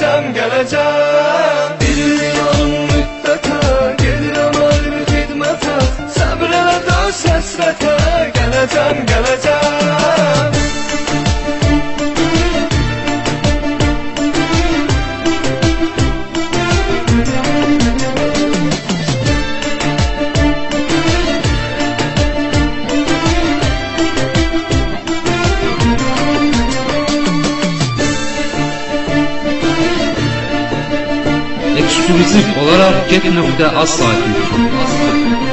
Geleceğim geleceğim. Bir yolun müddete Gelir ama bir hidmete Sabrele dön sesrete Geleceğim geleceğim أبدأ الصادق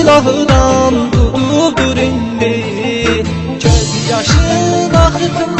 silahından umudurun beni Göz yaşın akıtın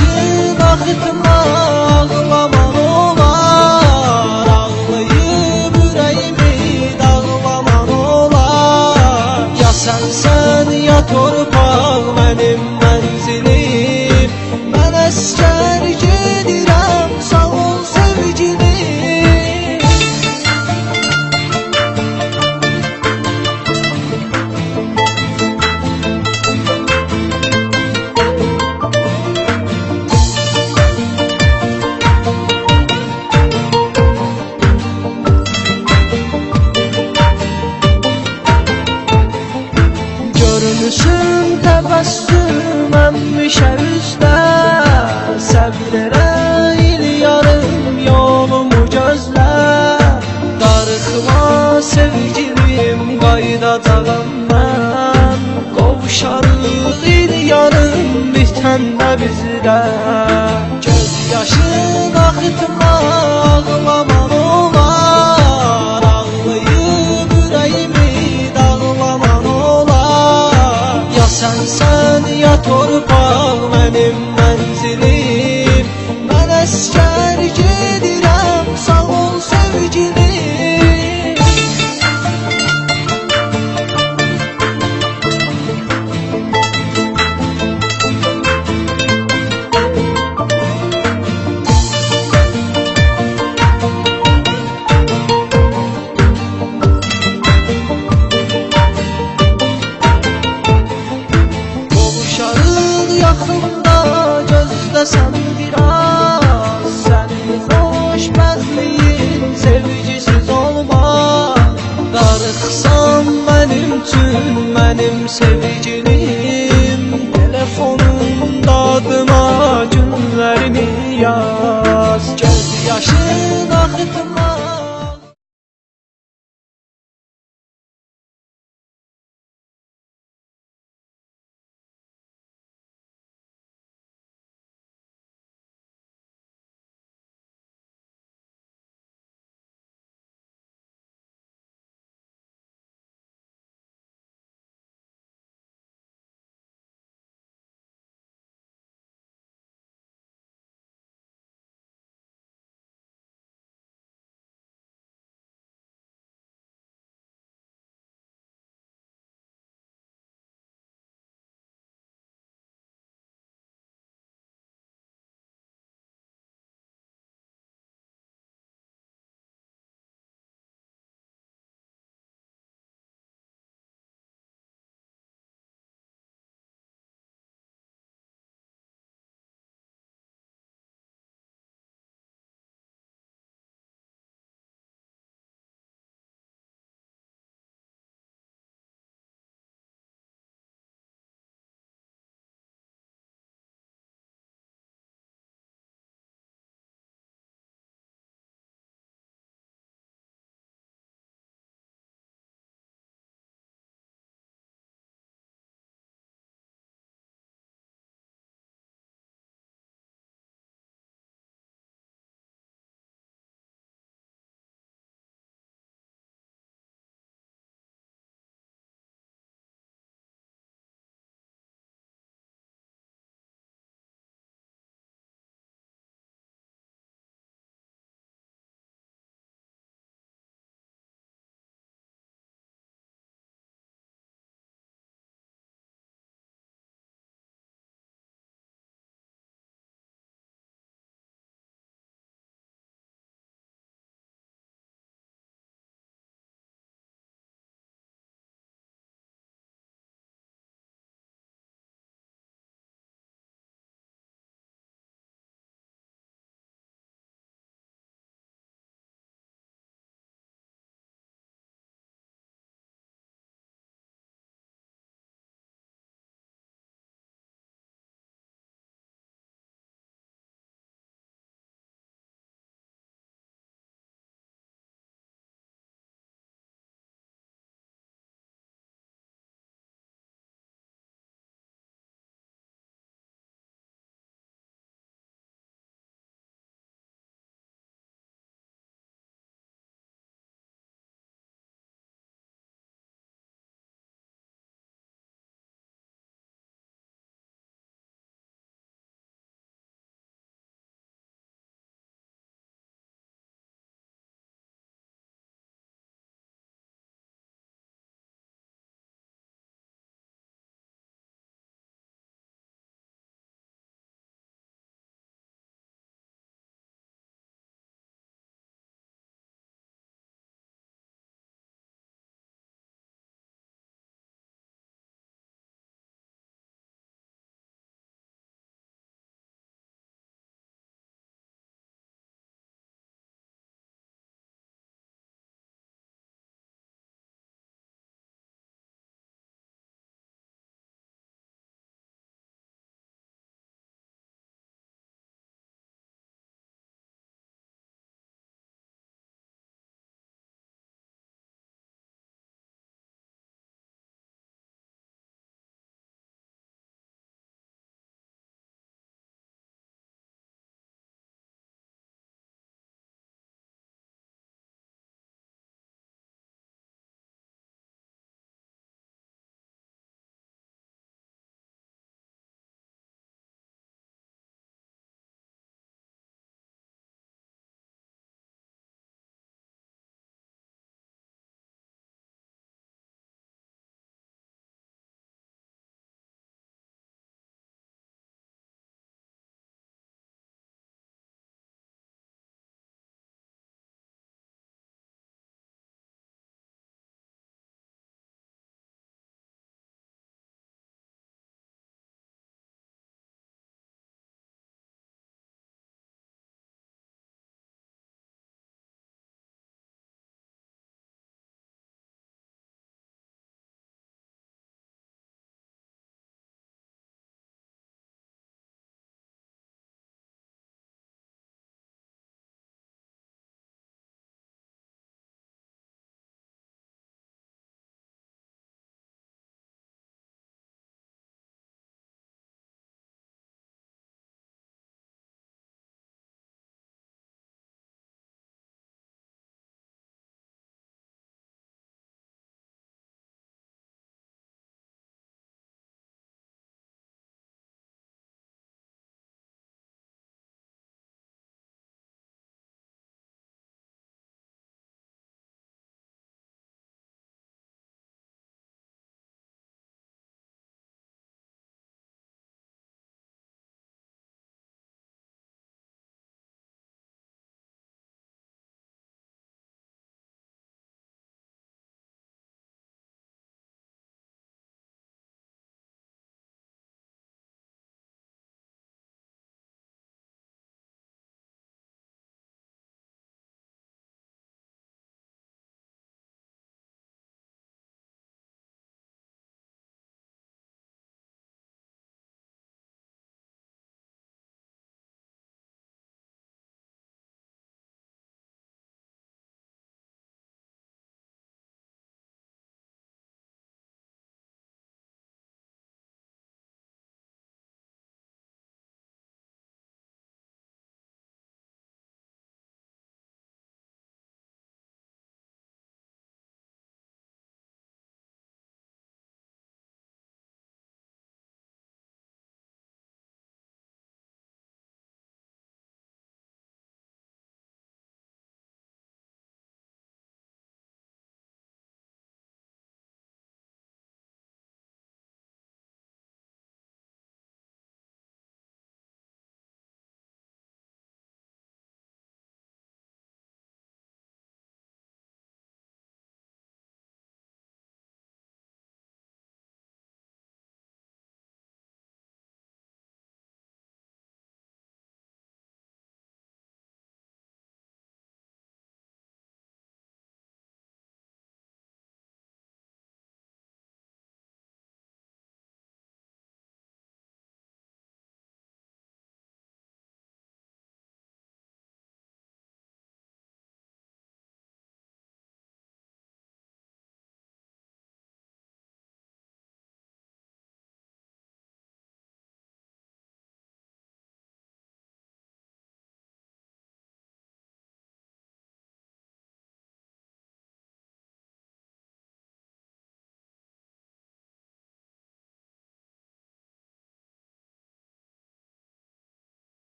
yaşın axıtma ağlaman olar Ağlayıb ürəyimi dağlaman olar. Ya sənsən ya torpaq mənim mənzilim Mən əskər üzdə Səbr elə il yarım yolumu gözlə Darıxma sevgilim qaydacağam mən Qovuşarıq il yarım bitəndə bizdə sənsən ya torpaq mənim mənzilim Mən əskər Etrafımda gözlesem biraz Senin hoş benliğin sevgisiz olmaz Darıksan benim tüm benim sevgilim Telefonumda adıma günlerini yaz. Göz yaşın akıtma